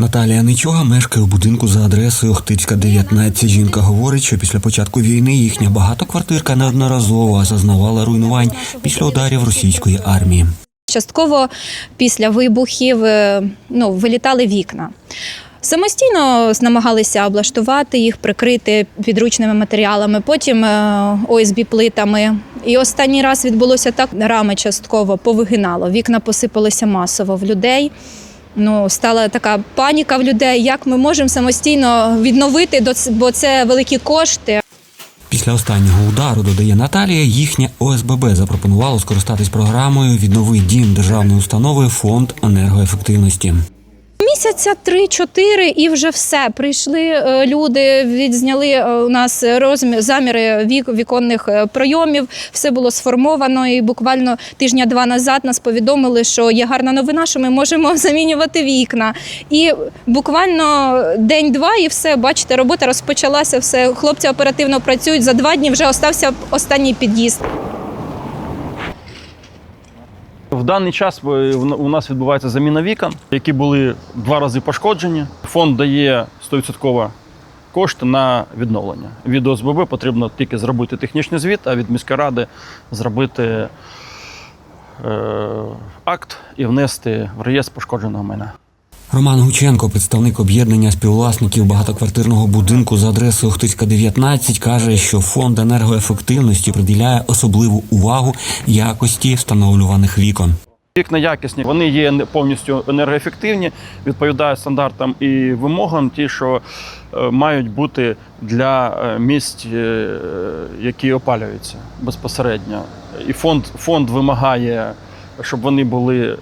Наталія Ничога мешкає у будинку за адресою Охтицька, 19. Жінка говорить, що після початку війни їхня багатоквартирка неодноразово зазнавала руйнувань після ударів російської армії. Частково після вибухів е, ну, вилітали вікна. Самостійно намагалися облаштувати їх, прикрити підручними матеріалами, потім е, ОСБ плитами. І останній раз відбулося так: рами частково повигинало, вікна посипалися масово в людей. Ну, стала така паніка в людей, як ми можемо самостійно відновити, бо це великі кошти. Після останнього удару, додає Наталія, їхнє ОСББ запропонувало скористатись програмою Віднови дім державної установи Фонд енергоефективності. Місяця три-чотири і вже все. Прийшли е, люди, відзняли е, у нас розмір, заміри вік, віконних е, пройомів. Все було сформовано. І буквально тижня-два назад нас повідомили, що є гарна новина, що ми можемо замінювати вікна. І буквально день-два, і все, бачите, робота розпочалася. Все, хлопці оперативно працюють. За два дні вже остався останній під'їзд. В даний час е, у нас відбувається заміна вікон, які були два рази пошкоджені. Фонд дає 100% кошти на відновлення. Від ОСББ потрібно тільки зробити технічний звіт, а від міської ради зробити е, акт і внести в реєстр пошкодженого майна. Роман Гученко, представник об'єднання співвласників багатоквартирного будинку за адресою Охтицька, 19, каже, що фонд енергоефективності приділяє особливу увагу якості встановлюваних вікон. Вікна якісні, вони є повністю енергоефективні, відповідають стандартам і вимогам, ті, що е, мають бути для е, місць, е, які опалюються безпосередньо. І фонд, фонд вимагає, щоб вони були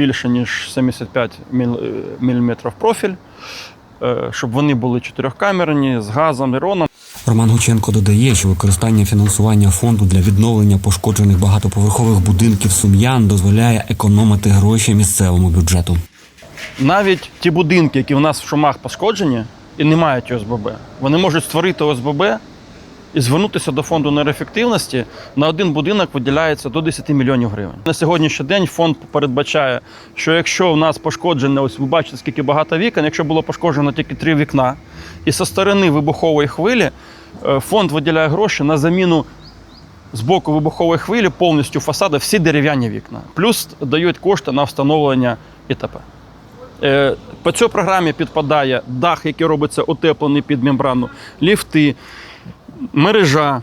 більше ніж 75 мм профіль, е, щоб вони були чотирьохкамерні з газом, нероном. Роман Гученко додає, що використання фінансування фонду для відновлення пошкоджених багатоповерхових будинків сум'ян дозволяє економити гроші місцевому бюджету. Навіть ті будинки, які в нас в шумах пошкоджені і не мають ОСББ, вони можуть створити ОСББ і звернутися до фонду енергоефективності. На один будинок виділяється до 10 мільйонів гривень. На сьогоднішній день фонд передбачає, що якщо в нас пошкоджене, ось ви бачите, скільки багато вікон, якщо було пошкоджено тільки три вікна, і зі сторони вибухової хвилі е, фонд виділяє гроші на заміну з боку вибухової хвилі повністю фасаду всі дерев'яні вікна. Плюс дають кошти на встановлення ІТП. Е, По цій програмі підпадає дах, який робиться утеплений під мембрану, ліфти, мережа.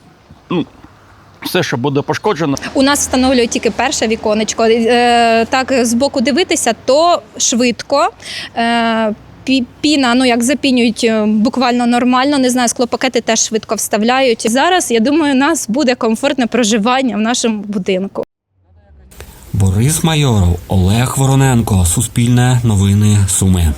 Ну, все, що буде пошкоджено. У нас встановлюють тільки перше віконечко. Е, Так, збоку дивитися, то швидко. Е, Піна, ну як запінюють е, буквально нормально. Не знаю, склопакети теж швидко вставляють. Зараз я думаю, у нас буде комфортне проживання в нашому будинку. Борис Майоров, Олег Вороненко, Суспільне новини Суми.